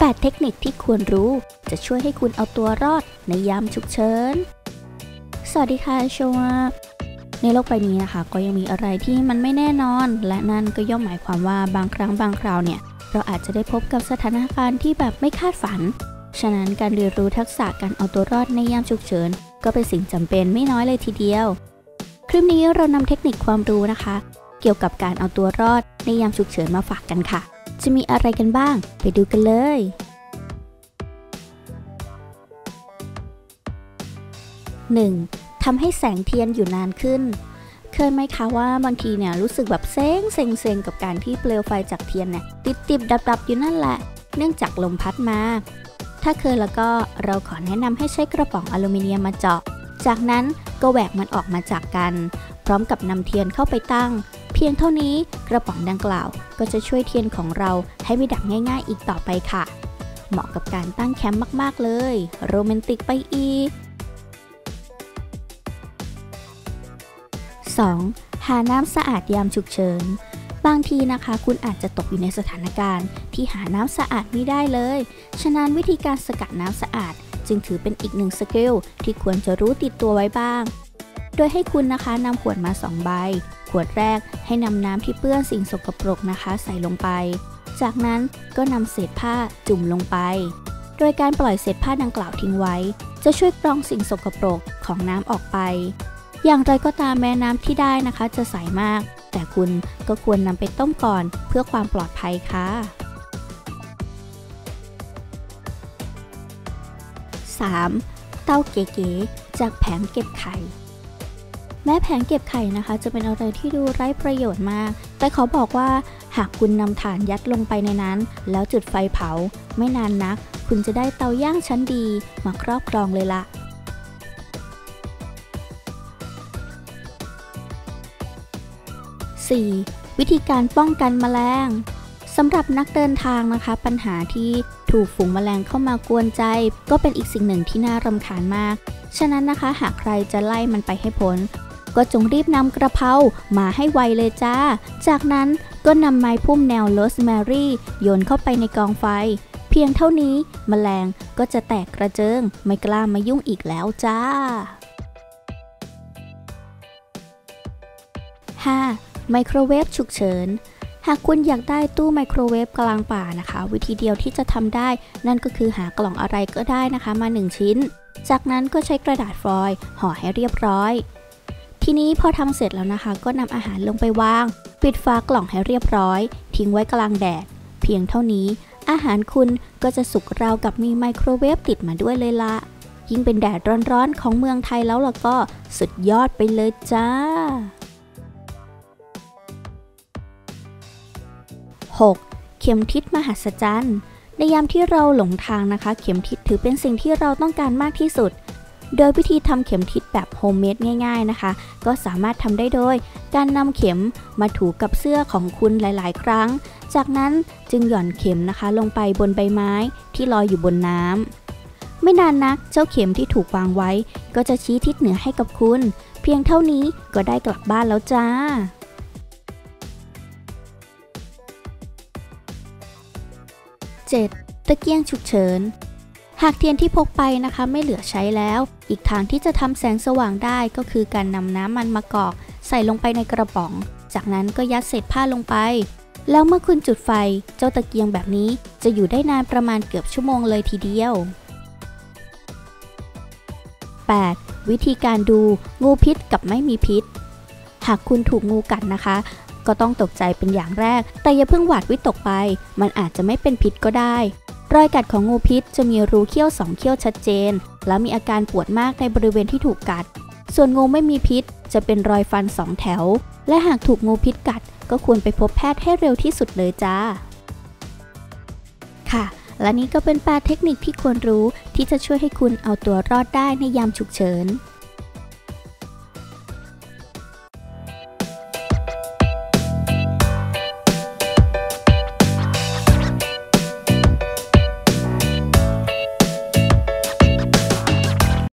8 เทคนิคที่ควรรู้ จะช่วยให้คุณเอาตัวรอดในยามฉุกเฉิน สวัสดีค่ะโชวในโลกใบนี้นะคะ ก็ยังมีอะไรที่มันไม่แน่นอน และนั่นก็ย่อมหมายความว่าบางครั้งบางคราวเนี่ย เราอาจจะได้พบกับสถานการณ์ที่แบบไม่คาดฝัน ฉะนั้นการเรียนรู้ทักษะการเอาตัวรอดในยามฉุกเฉิน ก็เป็นสิ่งจำเป็นไม่น้อยเลยทีเดียว คลิปนี้เรานำเทคนิคความรู้นะคะ เกี่ยวกับการเอาตัวรอดในยามฉุกเฉินมาฝากกันค่ะ จะมีอะไรกันบ้าง ไปดูกันเลย 1. ทำให้แสงเทียนอยู่นานขึ้น เคยไหมคะว่าบางทีเนี่ยรู้สึกแบบเซ็งเซ็งเซ็งกับการที่เปลวไฟจากเทียนเนี่ยติดติดดับดับอยู่นั่นแหละ เนื่องจากลมพัดมา ถ้าเคยแล้วก็เราขอแนะนำให้ใช้กระป๋องอลูมิเนียมมาเจาะ จากนั้นก็แหวกมันออกมาจากกัน พร้อมกับนำเทียนเข้าไปตั้ง พียงเท่านี้กระป๋องดังกล่าวก็จะช่วยเทียนของเราให้ไม่ดับง่ายๆอีกต่อไปค่ะ เหมาะกับการตั้งแคมป์มากๆเลย โรแมนติกไปอีก 2. หาน้ำสะอาดยามฉุกเฉิน บางทีนะคะ คุณอาจจะตกอยู่ในสถานการณ์ ที่หาน้ำสะอาดไม่ได้เลย ฉะนั้นวิธีการสกัดน้ำสะอาด จึงถือเป็นอีกหนึ่งสกิลที่ควรจะรู้ติดตัวไว้บ้าง โดยให้คุณนะคะนำขวดมา 2 ใบ ขวดแรกให้นำน้ำที่เปื้อนสิ่งสกปรกนะคะ ใส่ลงไป จากนั้นก็นำเศษผ้าจุ่มลงไป โดยการปล่อยเศษผ้าดังกล่าวทิ้งไว้ จะช่วยกรองสิ่งสกปรกของน้ำออกไป อย่างไรก็ตามแม้น้ำที่ได้นะคะ จะใสมาก แต่คุณก็ควรนำไปต้มก่อนเพื่อความปลอดภัยค่ะ 3. เต้าเก๋ๆจากแผงเก็บไข่ แม้แผงเก็บไข่นะคะ จะเป็นอะไรที่ดูไร้ประโยชน์มาก แต่ขอบอกว่าหากคุณนำถ่านยัดลงไปในนั้น แล้วจุดไฟเผา ไม่นานนัก คุณจะได้เตาย่างชั้นดีมาครอบครองเลยละ 4. วิธีการป้องกันแมลงสำหรับนักเดินทางนะคะ ปัญหาที่ถูกฝูงแมลงเข้ามากวนใจ ก็เป็นอีกสิ่งหนึ่งที่น่ารำคาญมาก ฉะนั้นนะคะ หากใครจะไล่มันไปให้พ้น ก็จงรีบนำกระเพรามาให้ไวเลยจ้า จากนั้นก็นำไม้พุ่มแนวโรสแมรี่โยนเข้าไปในกองไฟ เพียงเท่านี้มแมลงก็จะแตกกระเจิง ไม่กล้ามายุ่งอีกแล้วจ้า 5. ไมโครเวฟฉุกเฉินหากคุณอยากได้ตู้ไมโครเวฟกลางป่านะคะ วิธีเดียวที่จะทำได้ นั่นก็คือหากล่องอะไรก็ได้นะคะมา 1 ชิ้น จากนั้นก็ใช้กระดาษฟอยล์ห่อให้เรียบร้อย ทีนี้พอทำเสร็จแล้วนะคะ ก็นำอาหารลงไปวาง ปิดฝากล่องให้เรียบร้อย ทิ้งไว้กลางแดด เพียงเท่านี้ อาหารคุณก็จะสุกราวกับมีไมโครเวฟติดมาด้วยเลยละยิ่งเป็นแดดร้อนๆของเมืองไทยแล้วล่ะก็สุดยอดไปเลยจ้า 6. เข็มทิศมหัศจรรย์ในยามที่เราหลงทางนะคะ เข็มทิศถือเป็นสิ่งที่เราต้องการมากที่สุด โดยวิธีทำเข็มทิศแบบโฮมเมดง่ายๆนะคะ ก็สามารถทำได้โดย การนำเข็มมาถูกับเสื้อของคุณหลายๆ ครั้ง จากนั้นจึงหย่อนเข็มนะคะ ลงไปบนใบไม้ที่ลอยอยู่บนน้ำไม่นานนักเจ้าเข็มที่ถูกวางไว้ ก็จะชี้ทิศเหนือให้กับคุณ เพียงเท่านี้ก็ได้กลับบ้านแล้วจ้า 7. ตะเกียงฉุกเฉิน หากเทียนที่พกไปนะคะไม่เหลือใช้แล้ว อีกทางที่จะทำแสงสว่างได้ก็คือการนำน้ำมันมะกอกใส่ลงไปในกระป๋อง จากนั้นก็ยัดเศษผ้าลงไป แล้วเมื่อคุณจุดไฟเจ้าตะเกียงแบบนี้จะอยู่ได้นานประมาณเกือบชั่วโมงเลยทีเดียว 8. วิธีการดูงูพิษกับไม่มีพิษ หากคุณถูกงูกัดนะคะ ก็ต้องตกใจเป็นอย่างแรก แต่อย่าเพิ่งหวาดวิตกไป มันอาจจะไม่เป็นพิษก็ได้ รอยกัดของงูพิษจะมีรูเขี้ยวสองเขี้ยวชัดเจน แล้วมีอาการปวดมากในบริเวณที่ถูกกัด ส่วนงูไม่มีพิษจะเป็นรอยฟันสองแถว และหากถูกงูพิษกัด ก็ควรไปพบแพทย์ให้เร็วที่สุดเลยจ้า ค่ะ และนี่ก็เป็นแปดเทคนิคที่ควรรู้ที่จะช่วยให้คุณเอาตัวรอดได้ในยามฉุกเฉิน